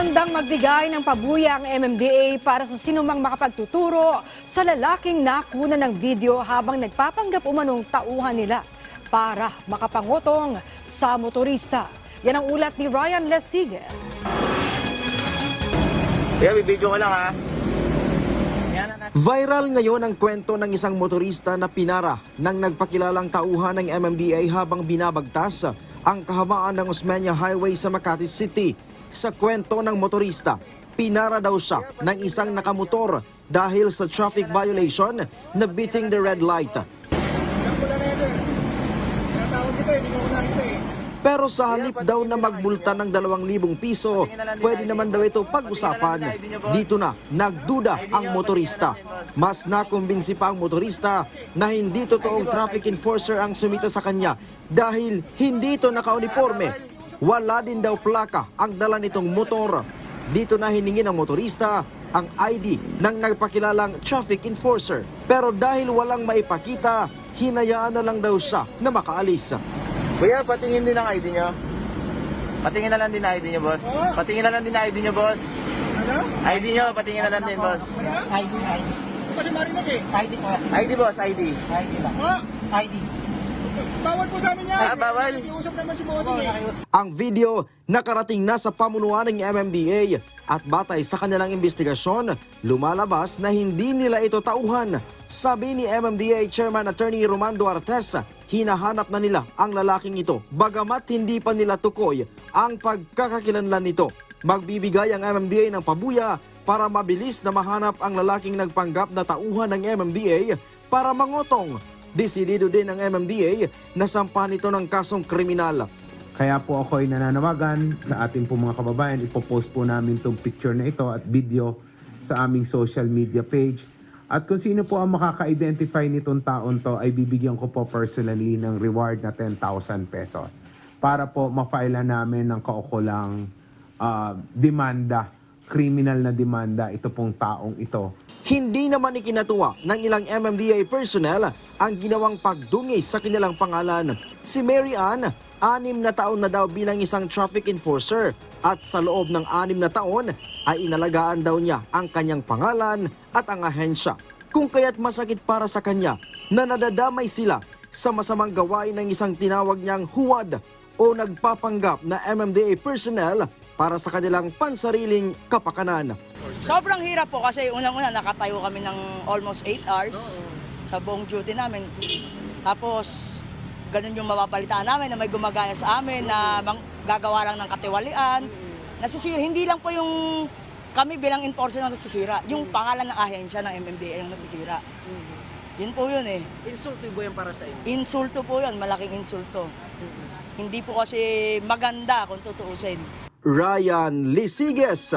Handang magbigay ng pabuya ang MMDA para sa sinumang makapagtuturo sa lalaking nakuna ng video habang nagpapanggap umanong tauhan nila para makapangotong sa motorista. Yan ang ulat ni Ryan Lesiges. Kaya bibidyo ko lang ha. Viral ngayon ang kwento ng isang motorista na pinara ng nagpakilalang tauhan ng MMDA habang binabagtas ang kahabaan ng Osmeña Highway sa Makati City. Sa kwento ng motorista, pinara daw siya ng isang nakamotor dahil sa traffic violation na beating the red light. Pero sa halip daw na magmulta ng 2,000 piso, pwede naman daw ito pag-usapan. Dito na, nagduda ang motorista. Mas nakumbinsi pa ang motorista na hindi totoong traffic enforcer ang sumita sa kanya dahil hindi ito naka-uniforme. Wala din daw plaka ang dala nitong motor. Dito na hiningi ng motorista ang ID ng nagpakilalang traffic enforcer. Pero dahil walang maipakita, hinayaan na lang daw siya na makaalis. Kuya, patingin din ang ID nyo. Patingin na lang din ang ID nyo, boss. Patingin na lang din ang ID nyo, boss. Ano? ID nyo, patingin na lang din, boss. ID, ID. Kasi marinig eh. ID ko. ID, boss, ID. ID lang. ID. Bawal po sa amin yan. Ah, bawal. Nakikiusap naman si Bossing eh. Ang video nakarating na sa pamunuan ng MMDA at batay sa kanilang investigasyon, lumalabas na hindi nila ito tauhan. Sabi ni MMDA Chairman Attorney Romando Artes, hinahanap na nila ang lalaking ito bagamat hindi pa nila tukoy ang pagkakakilanlan nito. Magbibigay ang MMDA ng pabuya para mabilis na mahanap ang lalaking nagpanggap na tauhan ng MMDA para mangotong. Desidido din ng MMDA na sampahan ito ng kasong kriminal. Kaya po ako ay nananawagan sa ating po mga kababayan. Ipopost po namin itong picture na ito at video sa aming social media page. At kung sino po ang makaka-identify nitong taon to ay bibigyan ko po personally ng reward na 10,000 pesos para po ma-file namin ng kaukulang ah, demanda, criminal na demanda ito pong taong ito. Hindi naman ikinatuwa ng ilang MMDA personnel ang ginawang pagdungis sa kanilang pangalan. Si Mary Ann, anim na taon na daw bilang isang traffic enforcer at sa loob ng anim na taon ay inalagaan daw niya ang kanyang pangalan at ang ahensya. Kung kaya't masakit para sa kanya na nadadamay sila sa masamang gawain ng isang tinawag niyang huwad o nagpapanggap na MMDA personnel para sa kanilang pansariling kapakanan. Sobrang hirap po kasi unang-una nakatayo kami ng almost 8 hours sa buong duty namin. Tapos ganun yung mapapalitaan namin na may gumagaya sa amin na mang, gagawa lang ng katiwalian. Nasisira, hindi lang po yung kami bilang enforcer na nasisira, yung pangalan ng ahensya ng MMDA yung nasisira. Yun po yun eh. Insulto ba yan para sa inyo? Insulto po yun, malaking insulto. Hindi po kasi maganda kung tutuusin. Ryan Lisiges